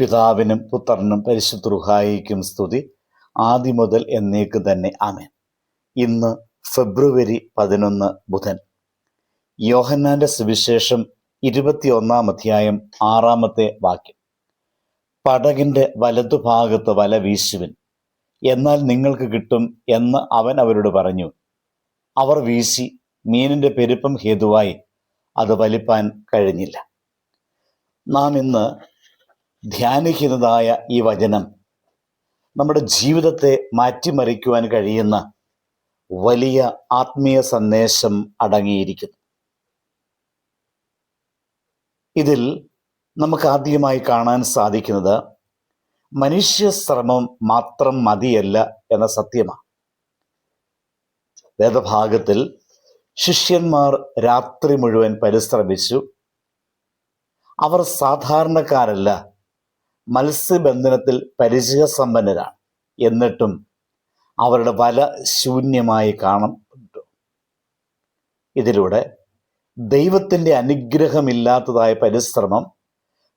പിതാവിനും പുത്രനും പരിശുദ്ധ റുഹായിക്കും സ്തുതി. ആദ്യം മുതൽ എന്നേക്ക് തന്നെ ആമേൻ. ഇന്ന് ഫെബ്രുവരി പതിനൊന്ന് ബുധൻ. യോഹന്നാന്റെ സുവിശേഷം ഇരുപത്തിയൊന്നാം അധ്യായം ആറാമത്തെ വാക്യം. പടകിന്റെ വലതുഭാഗത്ത് വല വീശുവിൻ. എന്നാൽ നിങ്ങൾക്ക് കിട്ടും എന്ന് അവൻ അവരോട് പറഞ്ഞു. അവർ വീശി മീനിന്റെ പെരുപ്പം ഹേതുവായി. അത് വലിപ്പാൻ കഴിഞ്ഞില്ല. നാം ഇന്ന് ധ്യാനിക്കുന്നതായ ഈ വചനം നമ്മുടെ ജീവിതത്തെ മാറ്റിമറിക്കുവാൻ കഴിയുന്ന വലിയ ആത്മീയ സന്ദേശം അടങ്ങിയിരിക്കുന്നു. ഇതിൽ നമുക്ക് ആദ്യമായി കാണാൻ സാധിക്കുന്നത് മനുഷ്യശ്രമം മാത്രം മതിയല്ല എന്ന സത്യമാണ്. വേദഭാഗത്തിൽ ശിഷ്യന്മാർ രാത്രി മുഴുവൻ പരിശ്രമിച്ചു. അവർ സാധാരണക്കാരല്ല മത്സ്യബന്ധനത്തിൽ പരിചയസമ്പന്നരാണ്. എന്നിട്ടും അവരുടെ വല ശൂന്യമായി കാണപ്പെട്ടു. ഇതിലൂടെ ദൈവത്തിന്റെ അനുഗ്രഹമില്ലാത്തതായ പരിശ്രമം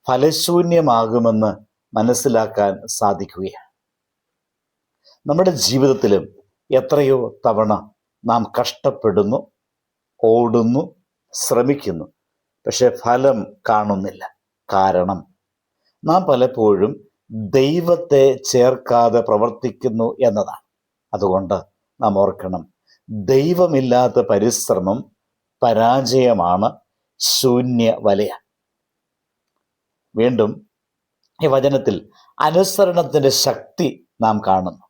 ഫലശൂന്യമാകുമെന്ന് മനസ്സിലാക്കാൻ സാധിക്കുകയാണ്. നമ്മുടെ ജീവിതത്തിലും എത്രയോ തവണ നാം കഷ്ടപ്പെടുന്നു ഓടുന്നു ശ്രമിക്കുന്നു. പക്ഷെ ഫലം കാണുന്നില്ല. കാരണം നാം പലപ്പോഴും ദൈവത്തെ ചേർക്കാതെ പ്രവർത്തിക്കുന്നു എന്നതാണ്. അതുകൊണ്ട് നാം ഓർക്കണം ദൈവമില്ലാത്ത പരിശ്രമം പരാജയമാണ് ശൂന്യ വലയ വീണ്ടും ഈ വചനത്തിൽ അനുസരണത്തിന്റെ ശക്തി നാം കാണുന്നു.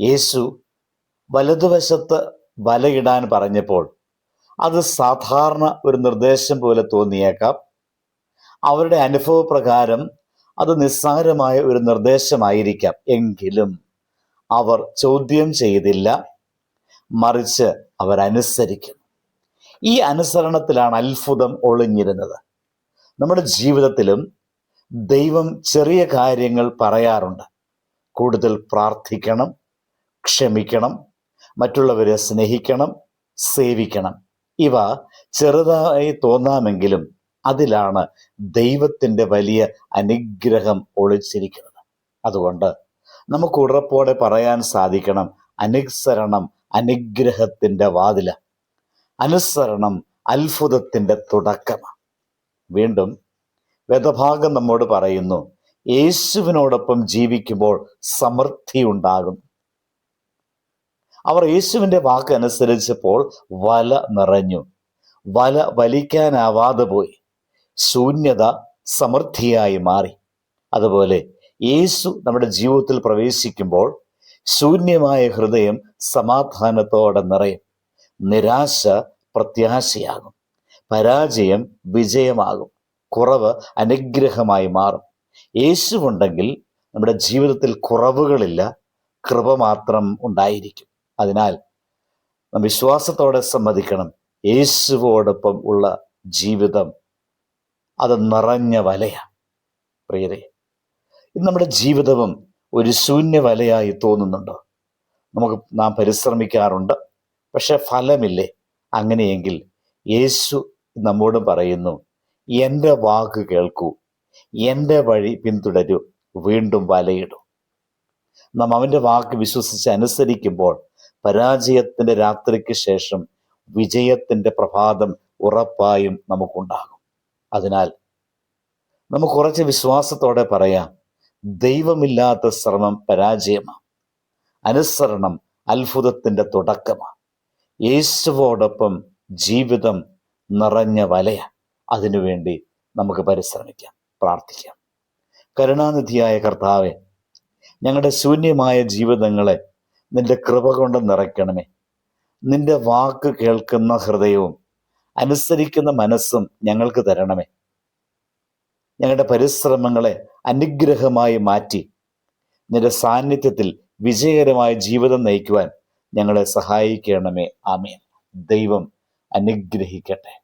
യേശു വലതുവശത്ത് വലയിടാൻ പറഞ്ഞപ്പോൾ അത് സാധാരണ ഒരു നിർദ്ദേശം പോലെ തോന്നിയേക്കാം. അവരുടെ അനുഭവപ്രകാരം അത് നിസ്സാരമായ ഒരു നിർദ്ദേശമായിരിക്കാം. എങ്കിലും അവർ ചോദ്യം ചെയ്തില്ല മറിച്ച് അവരനുസരിക്കും ഈ അനുസരണത്തിലാണ് അത്ഭുതം ഒളിഞ്ഞിരുന്നത്. നമ്മുടെ ജീവിതത്തിലും ദൈവം ചെറിയ കാര്യങ്ങൾ പറയാറുണ്ട്. കൂടുതൽ പ്രാർത്ഥിക്കണം ക്ഷമിക്കണം മറ്റുള്ളവരെ സ്നേഹിക്കണം സേവിക്കണം. ഇവ ചെറുതായി തോന്നാമെങ്കിലും അതിലാണ് ദൈവത്തിന്റെ വലിയ അനുഗ്രഹം ഒളിച്ചിരിക്കുന്നത്. അതുകൊണ്ട് നമുക്ക് ഉറപ്പോടെ പറയാൻ സാധിക്കണം അനുസരണം അനുഗ്രഹത്തിന്റെ വാതില. അനുസരണം അത്ഭുതത്തിന്റെ തുടക്കമാണ് വീണ്ടും വേദഭാഗം നമ്മോട് പറയുന്നു യേശുവിനോടൊപ്പം ജീവിക്കുമ്പോൾ സമൃദ്ധി ഉണ്ടാകും അവർ യേശുവിന്റെ വാക്ക് അനുസരിച്ചപ്പോൾ വല നിറഞ്ഞു. വല വലിക്കാനാവാതെ പോയി. ശൂന്യത സമൃദ്ധിയായി മാറി. അതുപോലെ യേശു നമ്മുടെ ജീവിതത്തിൽ പ്രവേശിക്കുമ്പോൾ ശൂന്യമായ ഹൃദയം സമാധാനത്തോടെ നിറയും. നിരാശ പ്രത്യാശയാകും. പരാജയം വിജയമാകും. കുറവ് അനുഗ്രഹമായി മാറും. യേശുവുണ്ടെങ്കിൽ നമ്മുടെ ജീവിതത്തിൽ കുറവുകളില്ല കൃപ മാത്രം ഉണ്ടായിരിക്കും. അതിനാൽ വിശ്വാസത്തോടെ സമ്മതിക്കണം. യേശുവോടൊപ്പം ഉള്ള ജീവിതം അത് നിറഞ്ഞ വലയാണ്. പ്രിയരെ ഇന്ന് നമ്മുടെ ജീവിതവും ഒരു ശൂന്യ വലയായി തോന്നുന്നുണ്ടോ? നമുക്ക് നാം പരിശ്രമിക്കാറുണ്ട് പക്ഷെ ഫലമില്ലേ? അങ്ങനെയെങ്കിൽ യേശു നമ്മോട് പറയുന്നു എന്റെ വാക്ക് കേൾക്കൂ എന്റെ വഴി പിന്തുടരൂ വീണ്ടും വലയിടൂ. നാം അവന്റെ വാക്ക് വിശ്വസിച്ച് അനുസരിക്കുമ്പോൾ പരാജയത്തിന്റെ രാത്രിക്ക് ശേഷം വിജയത്തിന്റെ പ്രഭാതം ഉറപ്പായും നമുക്കുണ്ടാകും. അതിനാൽ നമുക്ക് കുറച്ച് വിശ്വാസത്തോടെ പറയാം. ദൈവമില്ലാത്ത ശ്രമം പരാജയമാണ്. അനുസരണം അത്ഭുതത്തിന്റെ തുടക്കമാണ്. യേശുവോടൊപ്പം ജീവിതം നിറഞ്ഞ വലയ അതിനുവേണ്ടി നമുക്ക് പരിശ്രമിക്കാം പ്രാർത്ഥിക്കാം. കരുണാനിധിയായ കർത്താവെ ഞങ്ങളുടെ ശൂന്യമായ ജീവിതങ്ങളെ നിന്റെ കൃപ കൊണ്ട് നിറയ്ക്കണമേ. നിന്റെ വാക്ക് കേൾക്കുന്ന ഹൃദയവും അനുസരിക്കുന്ന മനസ്സും ഞങ്ങൾക്ക് തരണമേ. ഞങ്ങളുടെ പരിശ്രമങ്ങളെ അനുഗ്രഹമായി മാറ്റി നിന്റെ സാന്നിധ്യത്തിൽ വിജയകരമായ ജീവിതം നയിക്കുവാൻ ഞങ്ങളെ സഹായിക്കണമേ. ആമേൻ. ദൈവം അനുഗ്രഹിക്കട്ടെ.